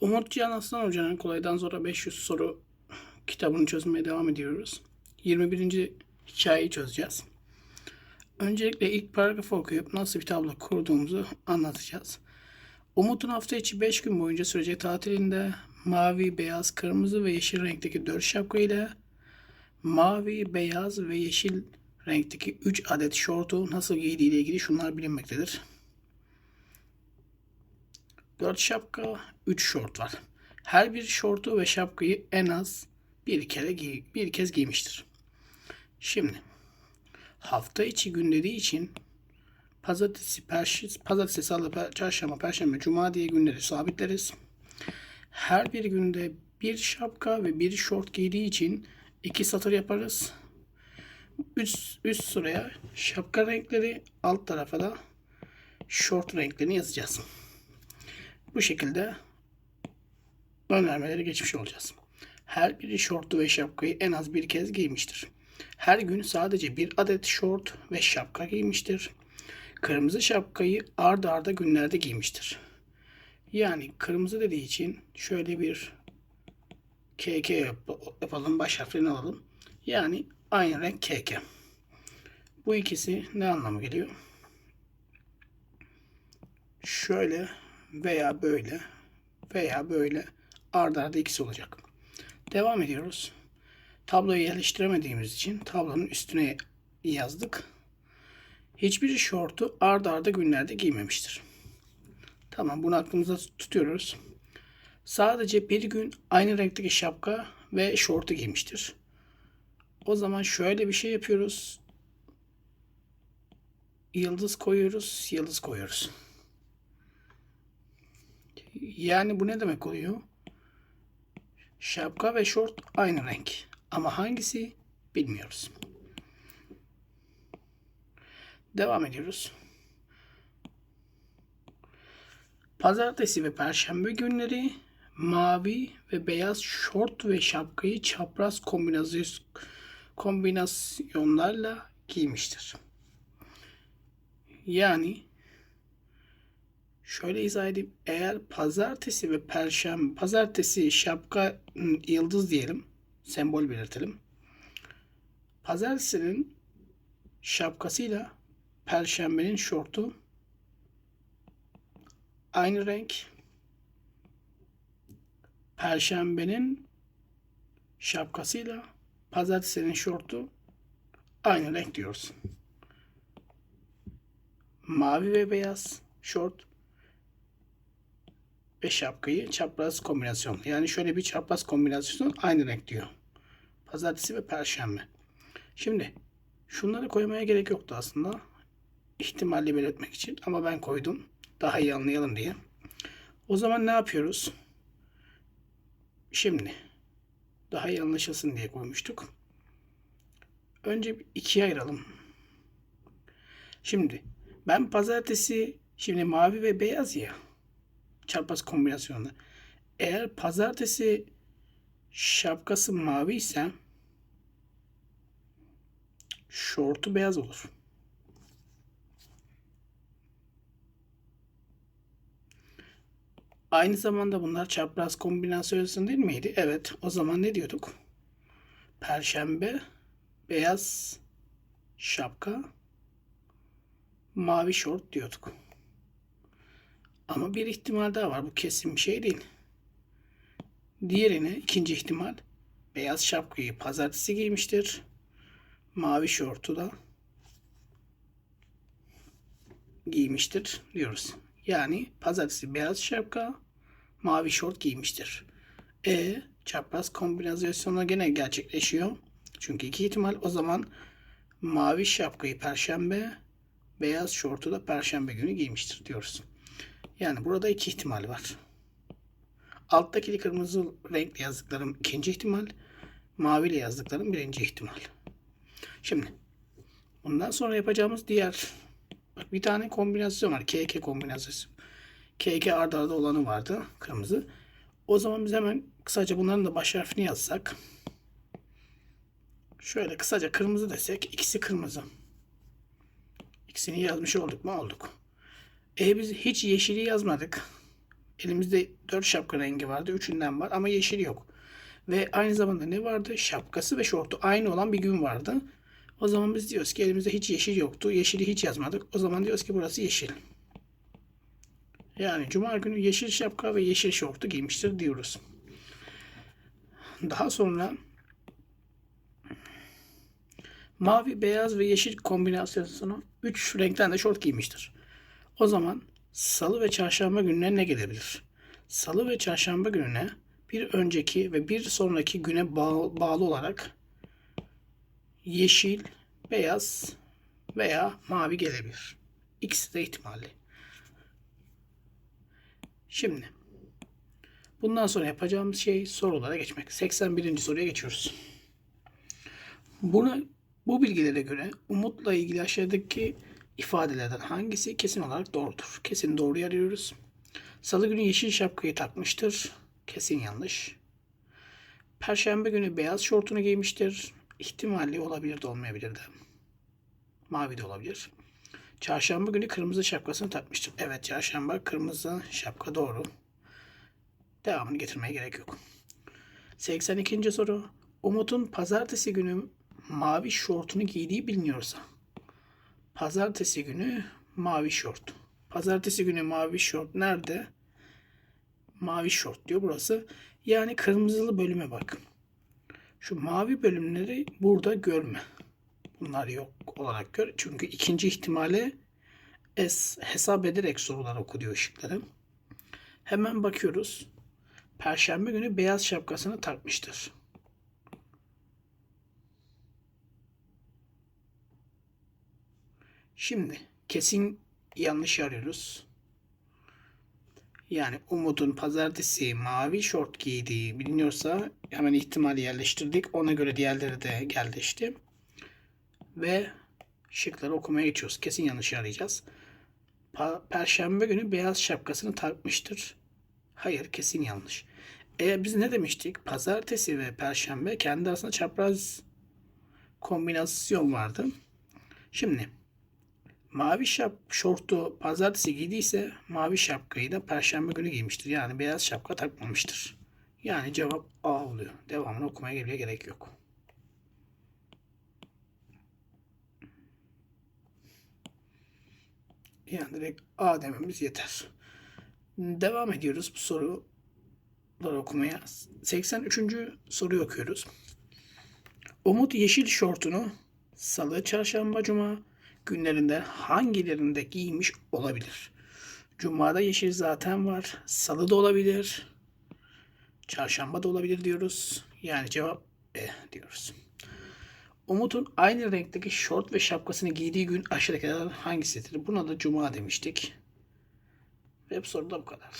Umut Cihan Aslan Hoca'nın Kolaydan Zora 500 soru kitabını çözmeye devam ediyoruz. 21. hikayeyi çözeceğiz. Öncelikle ilk paragrafı okuyup nasıl bir tablo kurduğumuzu anlatacağız. Umut'un hafta içi 5 gün boyunca sürecek tatilinde mavi, beyaz, kırmızı ve yeşil renkteki 4 şapka ile mavi, beyaz ve yeşil renkteki 3 adet şortu nasıl giydiği ile ilgili şunlar bilinmektedir. 4 şapka, 3 şort var. Her bir şortu ve şapkayı en az bir kere giy bir kez giymiştir. Şimdi hafta içi gün dediği için pazartesi, perşembe, pazartesi, salı, per- çarşamba, perşembe, cuma diye günleri sabitleriz. Her bir günde bir şapka ve bir şort giydiği için iki satır yaparız. Üst, üst sıraya şapka renkleri, alt tarafa da şort renklerini yazacağız. Bu şekilde önermeleri geçmiş olacağız. Her biri şortu ve şapkayı en az bir kez giymiştir. Her gün sadece bir adet şort ve şapka giymiştir. Kırmızı şapkayı ard arda günlerde giymiştir. Yani kırmızı dediği için şöyle bir KK yap- yapalım, baş harflerini alalım. Yani aynı renk KK. Bu ikisi ne anlamı geliyor? Şöyle veya böyle veya böyle arda arda ikisi olacak. Devam ediyoruz. Tabloyu yerleştiremediğimiz için tablonun üstüne yazdık. Hiçbir şortu arda arda günlerde giymemiştir. Tamam bunu aklımızda tutuyoruz. Sadece bir gün aynı renkteki şapka ve şortu giymiştir. O zaman şöyle bir şey yapıyoruz. Yıldız koyuyoruz, yıldız koyuyoruz. Yani bu ne demek oluyor? Şapka ve şort aynı renk. Ama hangisi bilmiyoruz. Devam ediyoruz. Pazartesi ve perşembe günleri mavi ve beyaz şort ve şapkayı çapraz kombinasyon, kombinasyonlarla giymiştir. Yani Şöyle izah edeyim. Eğer pazartesi ve perşembe, pazartesi şapka ım, yıldız diyelim. Sembol belirtelim. Pazartesinin şapkasıyla perşembenin şortu aynı renk. Perşembenin şapkasıyla pazartesinin şortu aynı renk diyoruz. Mavi ve beyaz şort ve şapkayı çapraz kombinasyon. Yani şöyle bir çapraz kombinasyon aynı renk diyor. Pazartesi ve perşembe. Şimdi şunları koymaya gerek yoktu aslında. İhtimalli belirtmek için ama ben koydum. Daha iyi anlayalım diye. O zaman ne yapıyoruz? Şimdi daha iyi anlaşılsın diye koymuştuk. Önce ikiye ayıralım. Şimdi ben pazartesi şimdi mavi ve beyaz ya çarpaz kombinasyonunda. Eğer pazartesi şapkası mavi ise şortu beyaz olur. Aynı zamanda bunlar çapraz kombinasyon değil miydi? Evet. O zaman ne diyorduk? Perşembe beyaz şapka mavi şort diyorduk. Ama bir ihtimal daha var. Bu kesin bir şey değil. Diğerine ikinci ihtimal beyaz şapkayı pazartesi giymiştir. Mavi şortu da giymiştir diyoruz. Yani pazartesi beyaz şapka, mavi şort giymiştir. E çapraz kombinasyonu gene gerçekleşiyor. Çünkü iki ihtimal o zaman mavi şapkayı perşembe, beyaz şortu da perşembe günü giymiştir diyoruz. Yani burada iki ihtimal var. Alttaki kırmızı renkli yazdıklarım ikinci ihtimal. Maviyle yazdıklarım birinci ihtimal. Şimdi bundan sonra yapacağımız diğer bak bir tane kombinasyon var. KK kombinasyonu. KK arda arda olanı vardı. Kırmızı. O zaman biz hemen kısaca bunların da baş harfini yazsak. Şöyle kısaca kırmızı desek. ikisi kırmızı. İkisini yazmış olduk mu? Olduk. E biz hiç yeşili yazmadık. Elimizde 4 şapka rengi vardı. Üçünden var ama yeşil yok. Ve aynı zamanda ne vardı? Şapkası ve şortu aynı olan bir gün vardı. O zaman biz diyoruz ki elimizde hiç yeşil yoktu. Yeşili hiç yazmadık. O zaman diyoruz ki burası yeşil. Yani cuma günü yeşil şapka ve yeşil şortu giymiştir diyoruz. Daha sonra mavi, beyaz ve yeşil kombinasyonu 3 renkten de şort giymiştir. O zaman salı ve çarşamba gününe ne gelebilir? Salı ve çarşamba gününe bir önceki ve bir sonraki güne bağ- bağlı olarak yeşil, beyaz veya mavi gelebilir. İkisi de ihtimalli. Şimdi bundan sonra yapacağımız şey sorulara geçmek. 81. soruya geçiyoruz. Buna bu bilgilere göre umutla ilgili aşağıdaki ifadelerden hangisi kesin olarak doğrudur? Kesin doğru arıyoruz. Salı günü yeşil şapkayı takmıştır. Kesin yanlış. Perşembe günü beyaz şortunu giymiştir. İhtimalli olabilir de olmayabilir de. Mavi de olabilir. Çarşamba günü kırmızı şapkasını takmıştır. Evet çarşamba kırmızı şapka doğru. Devamını getirmeye gerek yok. 82. soru. Umut'un pazartesi günü mavi şortunu giydiği biliniyorsa. Pazartesi günü mavi şort. Pazartesi günü mavi şort nerede? Mavi şort diyor burası. Yani kırmızılı bölüme bak. Şu mavi bölümleri burada görme. Bunlar yok olarak gör. Çünkü ikinci ihtimale es, hesap ederek sorular oku diyor ışıkları. Hemen bakıyoruz. Perşembe günü beyaz şapkasını takmıştır. Şimdi kesin yanlış arıyoruz. Yani Umut'un pazartesi mavi şort giydiği biliniyorsa hemen ihtimali yerleştirdik. Ona göre diğerleri de geldi. Ve şıkları okumaya geçiyoruz. Kesin yanlış arayacağız. Perşembe günü beyaz şapkasını takmıştır. Hayır kesin yanlış. E biz ne demiştik? Pazartesi ve perşembe kendi arasında çapraz kombinasyon vardı. Şimdi mavi şap şortu pazartesi giydiyse mavi şapkayı da perşembe günü giymiştir. Yani beyaz şapka takmamıştır. Yani cevap A oluyor. Devamını okumaya bile gerek yok. Yani direkt A dememiz yeter. Devam ediyoruz bu soruları okumaya. 83. soruyu okuyoruz. Umut yeşil şortunu salı, çarşamba, cuma günlerinde hangilerinde giymiş olabilir? Cuma'da yeşil zaten var. Salı da olabilir. Çarşamba da olabilir diyoruz. Yani cevap E diyoruz. Umut'un aynı renkteki şort ve şapkasını giydiği gün aşağıdakilerden hangisidir? Buna da cuma demiştik. Web soru da bu kadar.